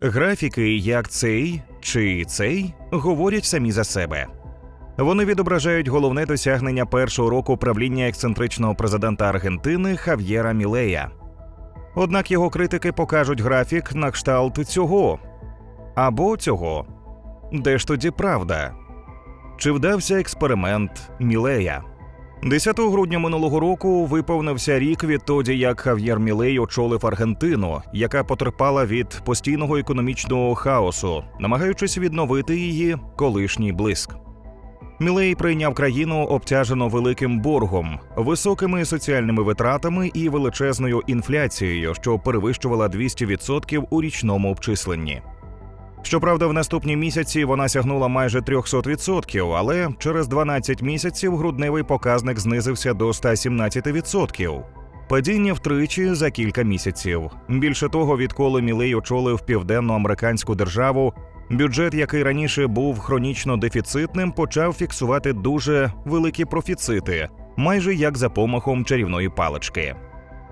Графіки, як цей чи цей, говорять самі за себе. Вони відображають головне досягнення першого року правління ексцентричного президента Аргентини Хав'єра Мілея. Однак його критики покажуть графік на кшталт цього або цього. Де ж тоді правда? Чи вдався експеримент Мілея? 10 грудня минулого року виповнився рік відтоді, як Хав'єр Мілей очолив Аргентину, яка потерпала від постійного економічного хаосу, намагаючись відновити її колишній блиск. Мілей прийняв країну обтяжену великим боргом, високими соціальними витратами і величезною інфляцією, що перевищувала 200% у річному обчисленні. Щоправда, в наступні місяці вона сягнула майже 300%, але через 12 місяців грудневий показник знизився до 117%. Падіння втричі за кілька місяців. Більше того, відколи Мілей очолив південноамериканську державу, бюджет, який раніше був хронічно дефіцитним, почав фіксувати дуже великі профіцити, майже як за помахом чарівної палички.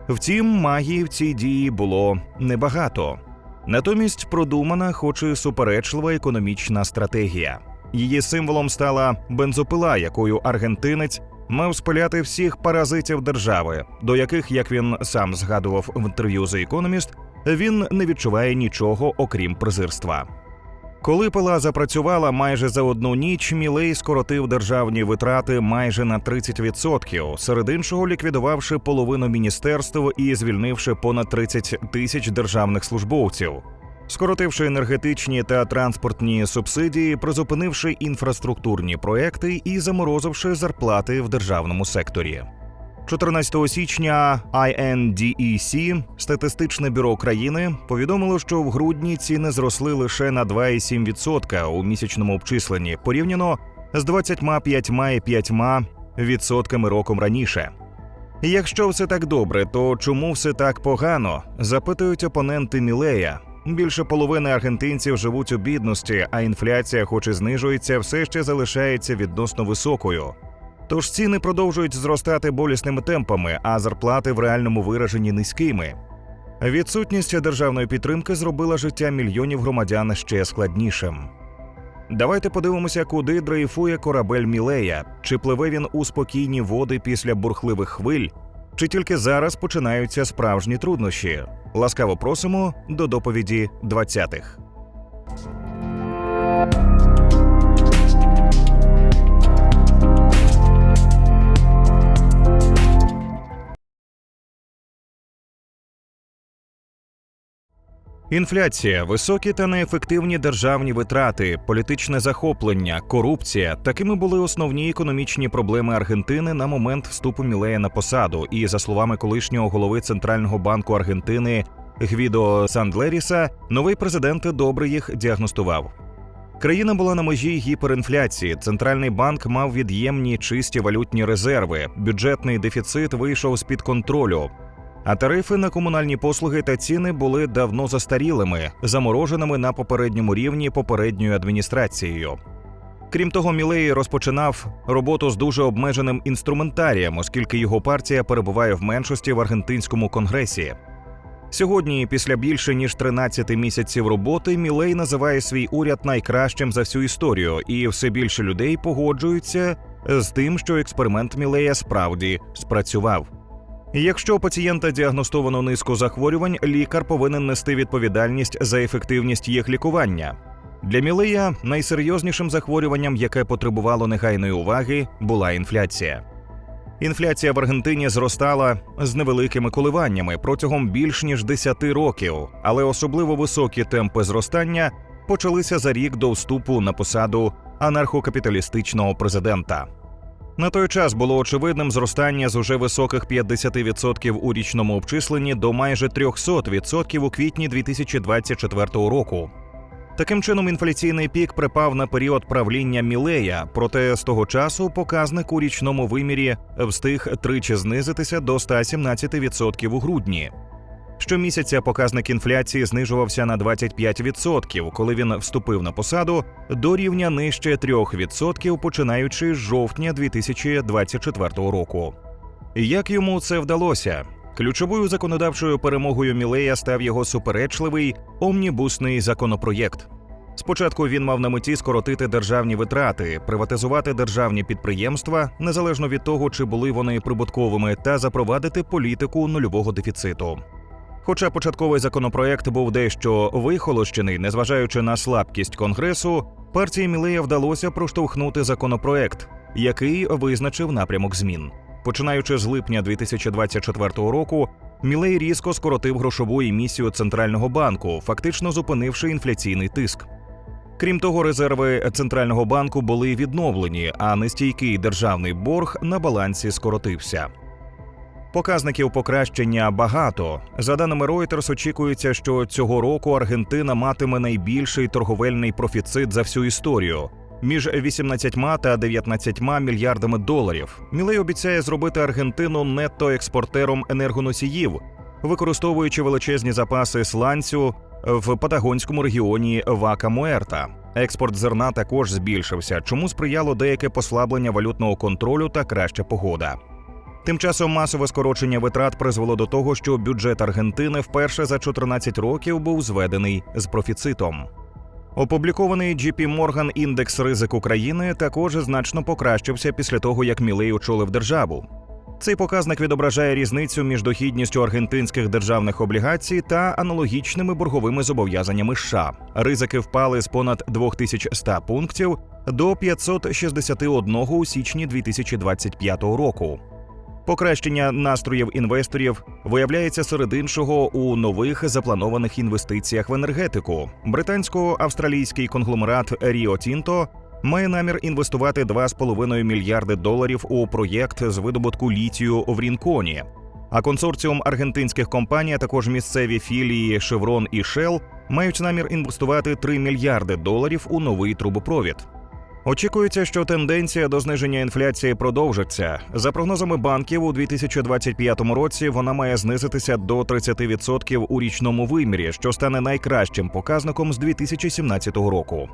Втім, магії в цій дії було небагато. Натомість продумана, хоч і суперечлива економічна стратегія. Її символом стала бензопила, якою аргентинець мав спиляти всіх паразитів держави, до яких, як він сам згадував в інтерв'ю The Economist, він не відчуває нічого окрім презирства. Коли пила запрацювала майже за одну ніч, Мілей скоротив державні витрати майже на 30%, серед іншого ліквідувавши половину міністерств і звільнивши понад 30 тисяч державних службовців, скоротивши енергетичні та транспортні субсидії, призупинивши інфраструктурні проекти і заморозивши зарплати в державному секторі. 14 січня INDEC, статистичне бюро країни, повідомило, що в грудні ціни зросли лише на 2,7% у місячному обчисленні, порівняно з 25,5% відсотками роком раніше. Якщо все так добре, то чому все так погано? запитують опоненти Мілея. Більше половини аргентинців живуть у бідності, а інфляція, хоч і знижується, все ще залишається відносно високою. Тож ціни продовжують зростати болісними темпами, а зарплати в реальному вираженні низькими. Відсутність державної підтримки зробила життя мільйонів громадян ще складнішим. Давайте подивимося, куди дрейфує корабель Мілея, чи пливе він у спокійні води після бурхливих хвиль, чи тільки зараз починаються справжні труднощі. Ласкаво просимо до доповіді 20-х. Інфляція, високі та неефективні державні витрати, політичне захоплення, корупція такими були основні економічні проблеми Аргентини на момент вступу Мілея на посаду. І за словами колишнього голови центрального банку Аргентини Гвідо Сандлеріса, новий президент добре їх діагностував. Країна була на межі гіперінфляції. Центральний банк мав від'ємні чисті валютні резерви. Бюджетний дефіцит вийшов з під контролю. А тарифи на комунальні послуги та ціни були давно застарілими, замороженими на попередньому рівні попередньою адміністрацією. Крім того, Мілей розпочинав роботу з дуже обмеженим інструментарієм, оскільки його партія перебуває в меншості в аргентинському конгресі. Сьогодні, після більше ніж 13 місяців роботи, Мілей називає свій уряд найкращим за всю історію, і все більше людей погоджуються з тим, що експеримент Мілея справді спрацював. Якщо у пацієнта діагностовано низку захворювань, лікар повинен нести відповідальність за ефективність їх лікування. Для Мілея найсерйознішим захворюванням, яке потребувало негайної уваги, була інфляція. Інфляція в Аргентині зростала з невеликими коливаннями протягом більш ніж 10 років, але особливо високі темпи зростання почалися за рік до вступу на посаду анархокапіталістичного президента. На той час було очевидним зростання з уже високих 50% у річному обчисленні до майже 300% у квітні 2024 року. Таким чином, інфляційний пік припав на період правління Мілея, проте з того часу показник у річному вимірі встиг тричі знизитися до 117% у грудні. Щомісяця показник інфляції знижувався на 25%, коли він вступив на посаду до рівня нижче 3%, починаючи з жовтня 2024 року. Як йому це вдалося? Ключовою законодавчою перемогою Мілея став його суперечливий омнібусний законопроєкт. Спочатку він мав на меті скоротити державні витрати, приватизувати державні підприємства незалежно від того, чи були вони прибутковими, та запровадити політику нульового дефіциту. Хоча початковий законопроект був дещо вихолощений, незважаючи на слабкість конгресу, партії Мілея вдалося проштовхнути законопроект, який визначив напрямок змін. Починаючи з липня 2024 року, Мілей різко скоротив грошову емісію центрального банку, фактично зупинивши інфляційний тиск. Крім того, резерви центрального банку були відновлені, а нестійкий державний борг на балансі скоротився. Показників покращення багато. За даними Reuters, очікується, що цього року Аргентина матиме найбільший торговельний профіцит за всю історію між 18 та 19 мільярдами доларів. Мілей обіцяє зробити Аргентину нетто експортером енергоносіїв, використовуючи величезні запаси сланцю в Патагонському регіоні Вака Муерта. Експорт зерна також збільшився, чому сприяло деяке послаблення валютного контролю та краща погода. Тим часом масове скорочення витрат призвело до того, що бюджет Аргентини вперше за 14 років був зведений з профіцитом. Опублікований JP Morgan індекс ризику країни також значно покращився після того, як Мілей очолив державу. Цей показник відображає різницю між дохідністю аргентинських державних облігацій та аналогічними борговими зобов'язаннями США. Ризики впали з понад 2100 пунктів до 561 у січні 2025 року. Покращення настроїв інвесторів виявляється серед іншого у нових запланованих інвестиціях в енергетику. Британсько-австралійський конгломерат Rio Tinto має намір інвестувати 2,5 мільярди доларів у проєкт з видобутку літію в Рінконі. А консорціум аргентинських компаній, а також місцеві філії Chevron і Shell мають намір інвестувати 3 мільярди доларів у новий трубопровід. Очікується, що тенденція до зниження інфляції продовжиться. За прогнозами банків, у 2025 році вона має знизитися до 30% у річному вимірі, що стане найкращим показником з 2017 року.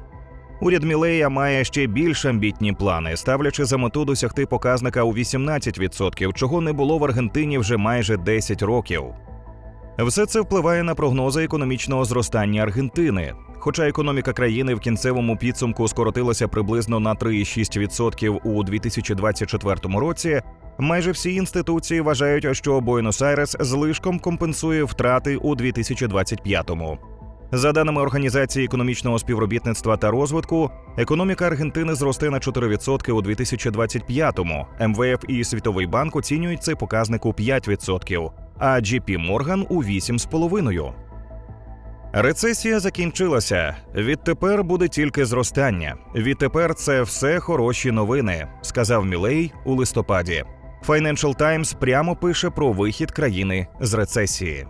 Уряд Мілея має ще більш амбітні плани, ставлячи за мету досягти показника у 18%, чого не було в Аргентині вже майже 10 років. Все це впливає на прогнози економічного зростання Аргентини. Хоча економіка країни в кінцевому підсумку скоротилася приблизно на 3,6% у 2024 році, майже всі інституції вважають, що Буенос-Айрес злишком компенсує втрати у 2025-му. За даними Організації економічного співробітництва та розвитку, економіка Аргентини зросте на 4% у 2025-му. МВФ і Світовий банк оцінюють цей показник у 5%, а JP Morgan у 8,5%. Рецесія закінчилася. Відтепер буде тільки зростання. Відтепер це все хороші новини, сказав Мілей у листопаді. Financial Times прямо пише про вихід країни з рецесії.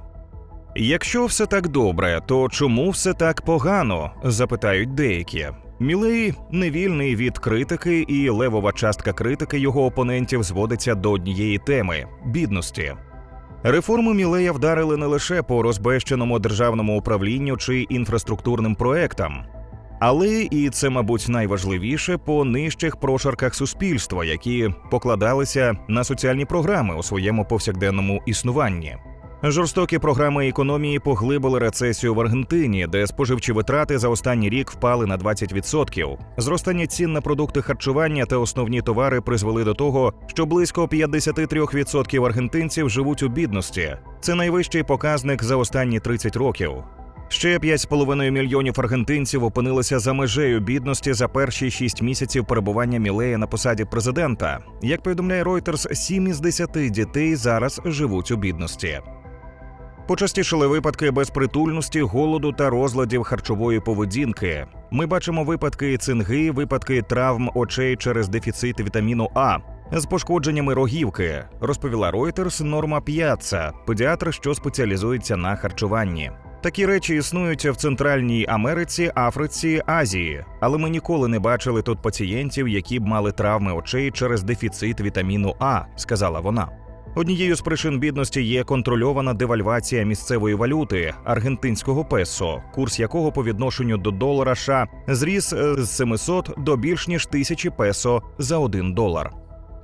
Якщо все так добре, то чому все так погано? запитають деякі. Мілей невільний від критики, і левова частка критики його опонентів зводиться до однієї теми бідності. Реформи Мілея вдарили не лише по розбещеному державному управлінню чи інфраструктурним проектам, але і це, мабуть, найважливіше по нижчих прошарках суспільства, які покладалися на соціальні програми у своєму повсякденному існуванні. Жорстокі програми економії поглибили рецесію в Аргентині, де споживчі витрати за останній рік впали на 20%. Зростання цін на продукти харчування та основні товари призвели до того, що близько 53% аргентинців живуть у бідності. Це найвищий показник за останні 30 років. Ще 5,5 мільйонів аргентинців опинилися за межею бідності за перші 6 місяців перебування Мілея на посаді президента. Як повідомляє Reuters, 7 із 10 дітей зараз живуть у бідності. Почастішали випадки безпритульності, голоду та розладів харчової поведінки. Ми бачимо випадки цинги, випадки травм очей через дефіцит вітаміну А з пошкодженнями рогівки, розповіла Reuters Норма П'яца, педіатр, що спеціалізується на харчуванні. Такі речі існують в Центральній Америці, Африці, Азії, але ми ніколи не бачили тут пацієнтів, які б мали травми очей через дефіцит вітаміну А, сказала вона. Однією з причин бідності є контрольована девальвація місцевої валюти аргентинського песо, курс якого по відношенню до долара США зріс е, з 700 до більш ніж тисячі песо за один долар.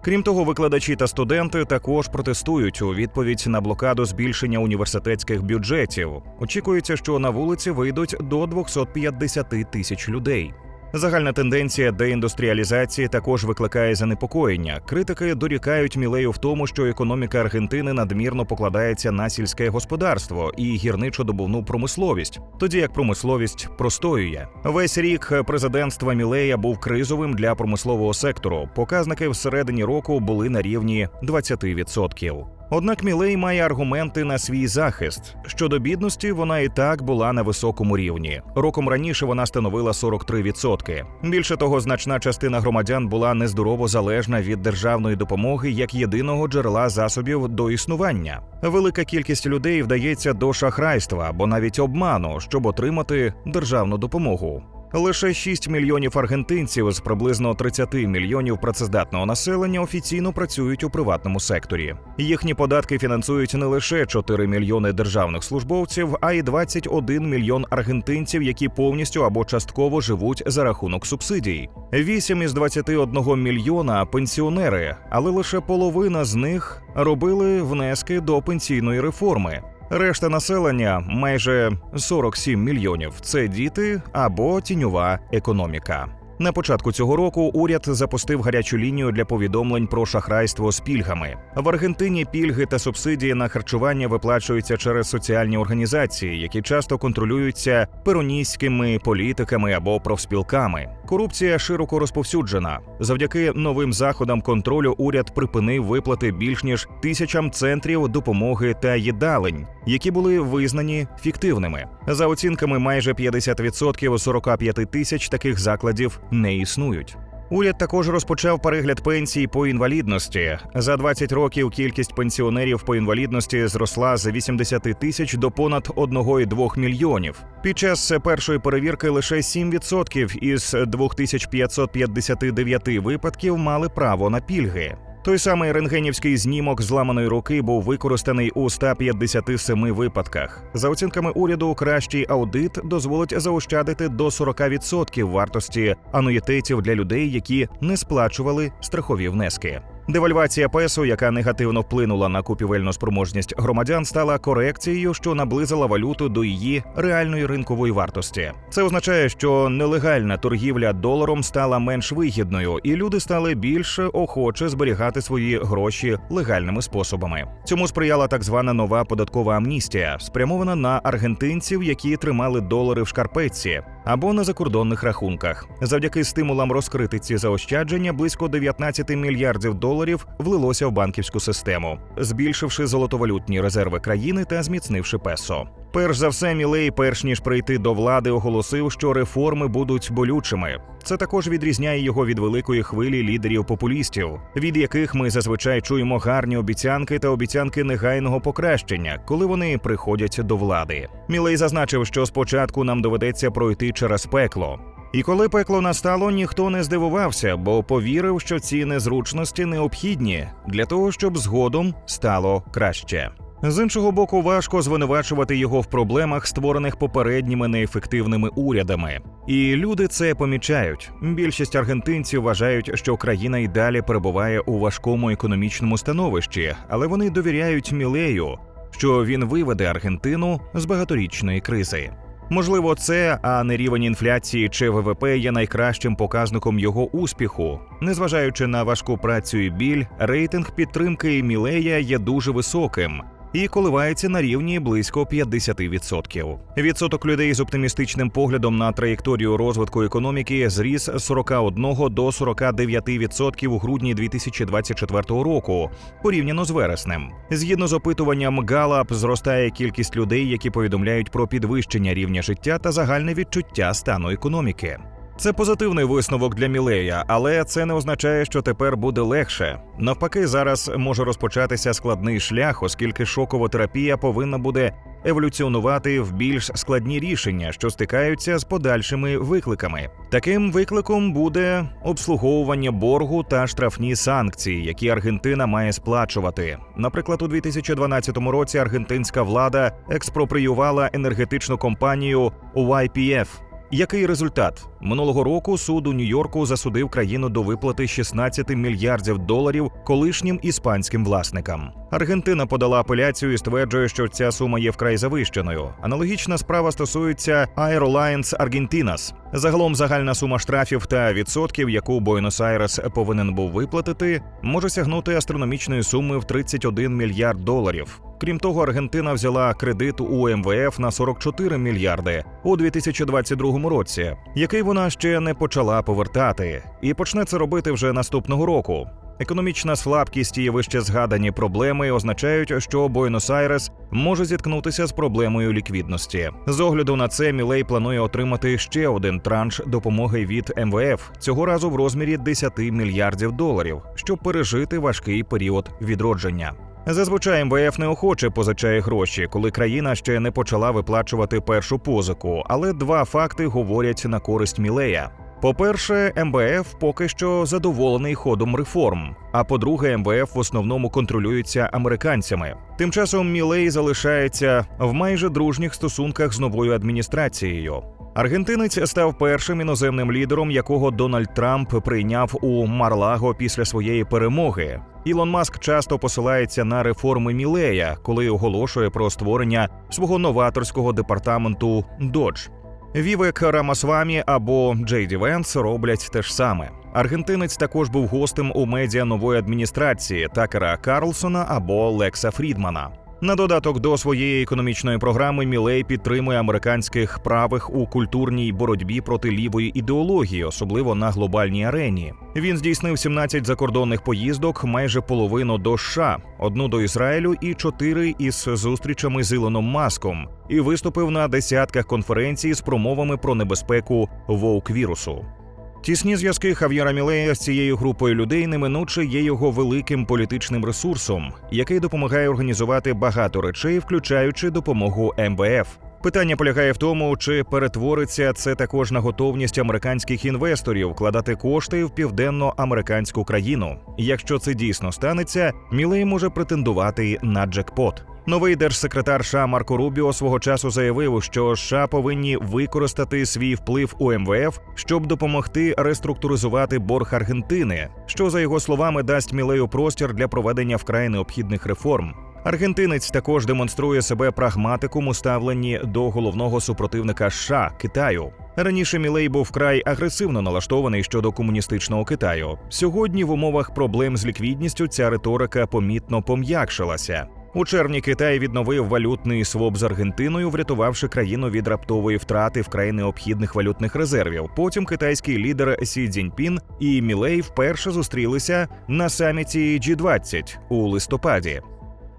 Крім того, викладачі та студенти також протестують у відповідь на блокаду збільшення університетських бюджетів. Очікується, що на вулиці вийдуть до 250 тисяч людей. Загальна тенденція деіндустріалізації також викликає занепокоєння. Критики дорікають Мілею в тому, що економіка Аргентини надмірно покладається на сільське господарство і гірничо-добувну промисловість, тоді як промисловість простоює. Весь рік президентства Мілея був кризовим для промислового сектору. Показники всередині року були на рівні 20%. Однак Мілей має аргументи на свій захист. Щодо бідності, вона і так була на високому рівні. Роком раніше вона становила 43%. Більше того, значна частина громадян була нездорово залежна від державної допомоги як єдиного джерела засобів до існування. Велика кількість людей вдається до шахрайства або навіть обману, щоб отримати державну допомогу. Лише 6 мільйонів аргентинців з приблизно 30 мільйонів працездатного населення офіційно працюють у приватному секторі. Їхні податки фінансують не лише 4 мільйони державних службовців, а й 21 мільйон аргентинців, які повністю або частково живуть за рахунок субсидій. 8 із 21 мільйона пенсіонери, але лише половина з них робили внески до пенсійної реформи. Решта населення майже 47 мільйонів. Це діти або тіньова економіка. На початку цього року уряд запустив гарячу лінію для повідомлень про шахрайство з пільгами. В Аргентині пільги та субсидії на харчування виплачуються через соціальні організації, які часто контролюються пероністськими політиками або профспілками. Корупція широко розповсюджена. Завдяки новим заходам контролю уряд припинив виплати більш ніж тисячам центрів допомоги та їдалень, які були визнані фіктивними. За оцінками, майже 50% 45 тисяч таких закладів не існують. Уряд також розпочав перегляд пенсій по інвалідності. За 20 років кількість пенсіонерів по інвалідності зросла з 80 тисяч до понад 1,2 мільйонів. Під час першої перевірки лише 7% із 2559 випадків мали право на пільги. Той самий рентгенівський знімок зламаної руки був використаний у 157 випадках. За оцінками уряду, кращий аудит дозволить заощадити до 40% вартості ануїтетів для людей, які не сплачували страхові внески. Девальвація песо, яка негативно вплинула на купівельну спроможність громадян, стала корекцією, що наблизила валюту до її реальної ринкової вартості. Це означає, що нелегальна торгівля доларом стала менш вигідною, і люди стали більш охоче зберігати свої гроші легальними способами. Цьому сприяла так звана нова податкова амністія, спрямована на аргентинців, які тримали долари в шкарпетці або на закордонних рахунках. Завдяки стимулам розкрити ці заощадження близько 19 мільярдів доларів влилося в банківську систему, збільшивши золотовалютні резерви країни та зміцнивши песо. Перш за все, Мілей, перш ніж прийти до влади, оголосив, що реформи будуть болючими. Це також відрізняє його від великої хвилі лідерів популістів, від яких ми зазвичай чуємо гарні обіцянки та обіцянки негайного покращення, коли вони приходять до влади. Мілей зазначив, що спочатку нам доведеться пройти через пекло. І коли пекло настало, ніхто не здивувався, бо повірив, що ці незручності необхідні для того, щоб згодом стало краще. З іншого боку, важко звинувачувати його в проблемах, створених попередніми неефективними урядами. І люди це помічають. Більшість аргентинців вважають, що країна й далі перебуває у важкому економічному становищі, але вони довіряють Мілею, що він виведе Аргентину з багаторічної кризи. Можливо, це, а не рівень інфляції чи ВВП є найкращим показником його успіху. Незважаючи на важку працю і біль, рейтинг підтримки Мілея є дуже високим. І коливається на рівні близько 50%. Відсоток людей з оптимістичним поглядом на траєкторію розвитку економіки зріс з 41 до 49% у грудні 2024 року, порівняно з вереснем. Згідно з опитуванням Gallup, зростає кількість людей, які повідомляють про підвищення рівня життя та загальне відчуття стану економіки. Це позитивний висновок для Мілея, але це не означає, що тепер буде легше. Навпаки, зараз може розпочатися складний шлях, оскільки шокова терапія повинна буде еволюціонувати в більш складні рішення, що стикаються з подальшими викликами. Таким викликом буде обслуговування боргу та штрафні санкції, які Аргентина має сплачувати. Наприклад, у 2012 році аргентинська влада експропріювала енергетичну компанію YPF – Який результат минулого року суд у Нью-Йорку засудив країну до виплати 16 мільярдів доларів колишнім іспанським власникам. Аргентина подала апеляцію і стверджує, що ця сума є вкрай завищеною. Аналогічна справа стосується Aerolines Argentinas. Загалом загальна сума штрафів та відсотків, яку Буенос-Айрес повинен був виплатити, може сягнути астрономічної суми в 31 мільярд доларів. Крім того, Аргентина взяла кредит у МВФ на 44 мільярди у 2022 році, який вона ще не почала повертати, і почне це робити вже наступного року. Економічна слабкість і вище згадані проблеми означають, що Буенос-Айрес може зіткнутися з проблемою ліквідності. З огляду на це Мілей планує отримати ще один транш допомоги від МВФ цього разу в розмірі 10 мільярдів доларів, щоб пережити важкий період відродження. Зазвичай МВФ неохоче позичає гроші, коли країна ще не почала виплачувати першу позику. Але два факти говорять на користь Мілея. По-перше, МВФ поки що задоволений ходом реформ. А по-друге, МВФ в основному контролюється американцями. Тим часом Мілей залишається в майже дружніх стосунках з новою адміністрацією. Аргентинець став першим іноземним лідером, якого Дональд Трамп прийняв у Марлаго після своєї перемоги. Ілон Маск часто посилається на реформи Мілея, коли оголошує про створення свого новаторського департаменту Dodge. Вівек Рамасвамі або Джейді Венс роблять те ж саме. Аргентинець також був гостем у медіа нової адміністрації Такера Карлсона або Лекса Фрідмана. На додаток до своєї економічної програми Мілей підтримує американських правих у культурній боротьбі проти лівої ідеології, особливо на глобальній арені. Він здійснив 17 закордонних поїздок, майже половину до США, одну до Ізраїлю і чотири із зустрічами з Ілоном Маском, і виступив на десятках конференцій з промовами про небезпеку вовк-вірусу. Тісні зв'язки Хав'єра Мілея з цією групою людей неминуче є його великим політичним ресурсом, який допомагає організувати багато речей, включаючи допомогу МВФ. Питання полягає в тому, чи перетвориться це також на готовність американських інвесторів вкладати кошти в південно-американську країну. Якщо це дійсно станеться, Мілей може претендувати на джекпот. Новий держсекретар США Марко Рубіо свого часу заявив, що США повинні використати свій вплив у МВФ, щоб допомогти реструктуризувати борг Аргентини, що за його словами дасть Мілею простір для проведення вкрай необхідних реформ. Аргентинець також демонструє себе прагматиком у ставленні до головного супротивника США Китаю. Раніше Мілей був вкрай агресивно налаштований щодо комуністичного Китаю. Сьогодні в умовах проблем з ліквідністю ця риторика помітно пом'якшилася. У червні Китай відновив валютний своп з Аргентиною, врятувавши країну від раптової втрати вкрай необхідних валютних резервів. Потім китайський лідер Сі Цзіньпін і Мілей вперше зустрілися на саміті G20 у листопаді.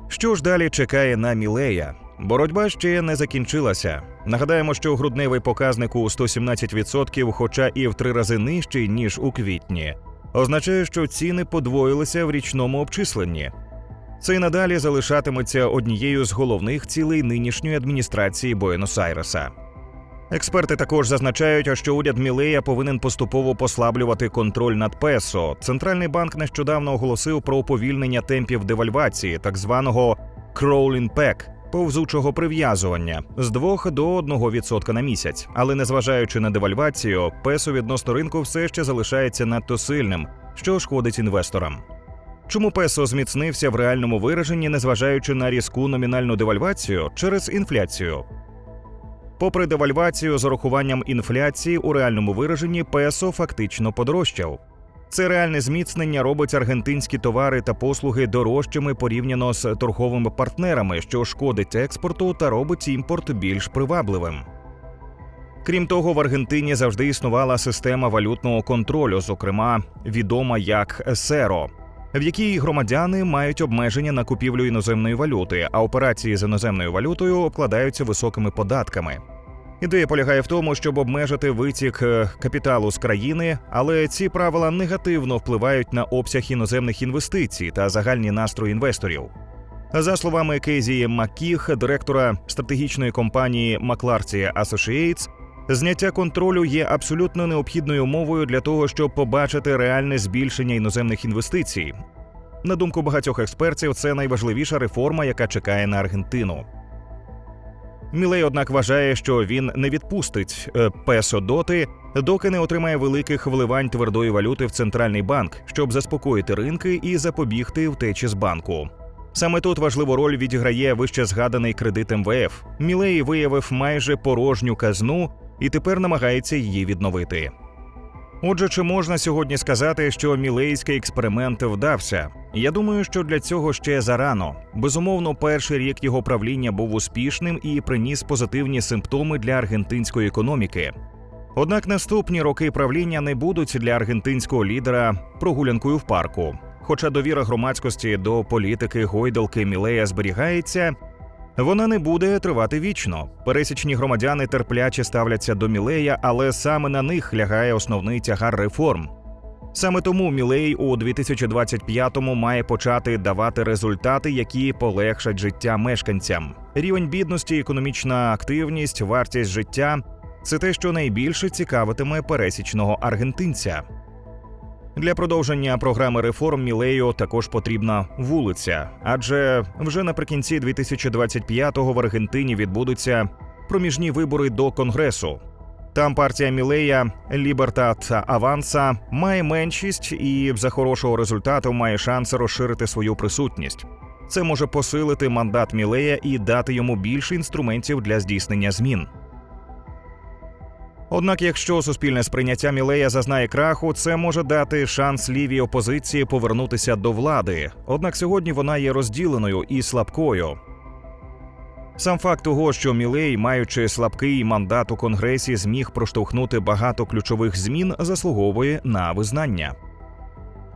Що ж далі чекає на Мілея? Боротьба ще не закінчилася. Нагадаємо, що грудневий показник у 117%, хоча і в три рази нижчий ніж у квітні, означає, що ціни подвоїлися в річному обчисленні. Це й надалі залишатиметься однією з головних цілей нинішньої адміністрації Буенос-Айреса. Експерти також зазначають, що уряд Мілея повинен поступово послаблювати контроль над песо. Центральний банк нещодавно оголосив про уповільнення темпів девальвації, так званого «crawling pack» – повзучого прив'язування з 2 до 1% на місяць. Але незважаючи на девальвацію, песо відносно ринку все ще залишається надто сильним, що шкодить інвесторам. Чому песо зміцнився в реальному вираженні, незважаючи на різку номінальну девальвацію через інфляцію? Попри девальвацію з урахуванням інфляції у реальному вираженні, песо фактично подорожчав. Це реальне зміцнення робить аргентинські товари та послуги дорожчими порівняно з торговими партнерами, що шкодить експорту та робить імпорт більш привабливим. Крім того, в Аргентині завжди існувала система валютного контролю, зокрема відома як СЕРО, в якій громадяни мають обмеження на купівлю іноземної валюти, а операції з іноземною валютою обкладаються високими податками. Ідея полягає в тому, щоб обмежити витік е, капіталу з країни, але ці правила негативно впливають на обсяг іноземних інвестицій та загальні настрої інвесторів. За словами Кейзі Маккіх, директора стратегічної компанії McClarty Associates, зняття контролю є абсолютно необхідною умовою для того, щоб побачити реальне збільшення іноземних інвестицій. На думку багатьох експертів, це найважливіша реформа, яка чекає на Аргентину. Мілей, однак, вважає, що він не відпустить е, песо доти, доки не отримає великих вливань твердої валюти в центральний банк, щоб заспокоїти ринки і запобігти втечі з банку. Саме тут важливу роль відіграє вище згаданий кредит МВФ. Мілей виявив майже порожню казну і тепер намагається її відновити. Отже, чи можна сьогодні сказати, що мілейський експеримент вдався? Я думаю, що для цього ще зарано. Безумовно, перший рік його правління був успішним і приніс позитивні симптоми для аргентинської економіки. Однак наступні роки правління не будуть для аргентинського лідера прогулянкою в парку. Хоча довіра громадськості до політики гойдалки Мілея зберігається, вона не буде тривати вічно. Пересічні громадяни терпляче ставляться до Мілея, але саме на них лягає основний тягар реформ. Саме тому Мілей у 2025-му має почати давати результати, які полегшать життя мешканцям. Рівень бідності, економічна активність, вартість життя це те, що найбільше цікавитиме пересічного аргентинця. Для продовження програми реформ Мілею також потрібна вулиця, адже вже наприкінці 2025-го в Аргентині відбудуться проміжні вибори до конгресу. Там партія Мілея Лібертат Аванса має меншість і за хорошого результату має шанс розширити свою присутність. Це може посилити мандат Мілея і дати йому більше інструментів для здійснення змін. Однак, якщо суспільне сприйняття Мілея зазнає краху, це може дати шанс лівій опозиції повернутися до влади. Однак сьогодні вона є розділеною і слабкою. Сам факт того, що Мілей, маючи слабкий мандат у конгресі, зміг проштовхнути багато ключових змін, заслуговує на визнання.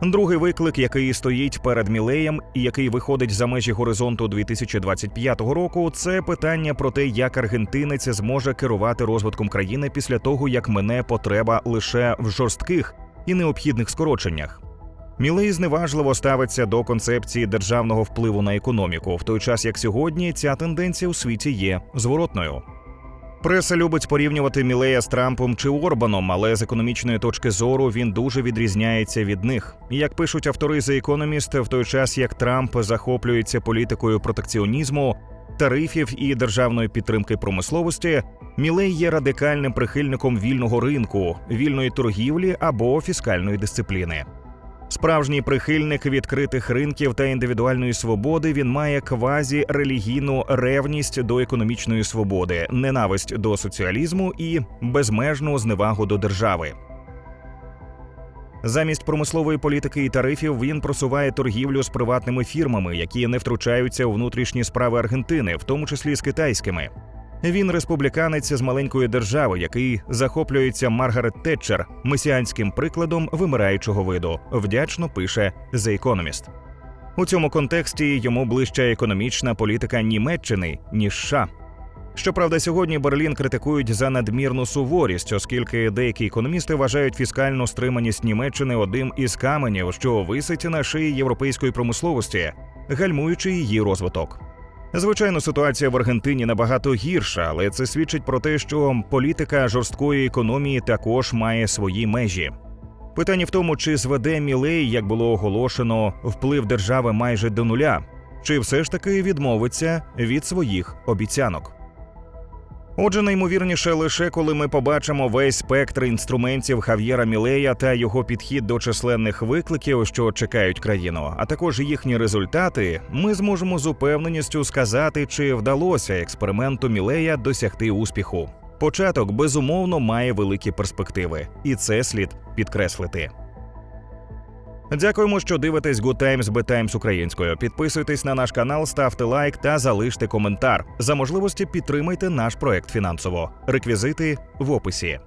Другий виклик, який стоїть перед Мілеєм і який виходить за межі горизонту 2025 року, це питання про те, як аргентинець зможе керувати розвитком країни після того, як мине потреба лише в жорстких і необхідних скороченнях. Мілей зневажливо ставиться до концепції державного впливу на економіку, в той час як сьогодні ця тенденція у світі є зворотною. Преса любить порівнювати Мілея з Трампом чи Орбаном, але з економічної точки зору він дуже відрізняється від них. Як пишуть автори The Economist, в той час як Трамп захоплюється політикою протекціонізму, тарифів і державної підтримки промисловості, Мілей є радикальним прихильником вільного ринку, вільної торгівлі або фіскальної дисципліни. Справжній прихильник відкритих ринків та індивідуальної свободи він має квазі релігійну ревність до економічної свободи, ненависть до соціалізму і безмежну зневагу до держави. Замість промислової політики і тарифів він просуває торгівлю з приватними фірмами, які не втручаються у внутрішні справи Аргентини, в тому числі з китайськими. Він республіканець з маленької держави, який захоплюється Маргарет Тетчер месіанським прикладом вимираючого виду. Вдячно пише The Economist. У цьому контексті йому ближча економічна політика Німеччини ніж США. Щоправда, сьогодні Берлін критикують за надмірну суворість, оскільки деякі економісти вважають фіскальну стриманість Німеччини одним із каменів, що висить на шиї європейської промисловості, гальмуючи її розвиток. Звичайно, ситуація в Аргентині набагато гірша, але це свідчить про те, що політика жорсткої економії також має свої межі. Питання в тому, чи зведе Мілей, як було оголошено, вплив держави майже до нуля, чи все ж таки відмовиться від своїх обіцянок. Отже, наймовірніше лише коли ми побачимо весь спектр інструментів Хав'єра Мілея та його підхід до численних викликів, що чекають країну, а також їхні результати, ми зможемо з упевненістю сказати, чи вдалося експерименту Мілея досягти успіху. Початок безумовно має великі перспективи, і це слід підкреслити. Дякуємо, що дивитесь Good Times Bad Times українською. Підписуйтесь на наш канал, ставте лайк та залиште коментар. За можливості підтримайте наш проект фінансово. Реквізити в описі.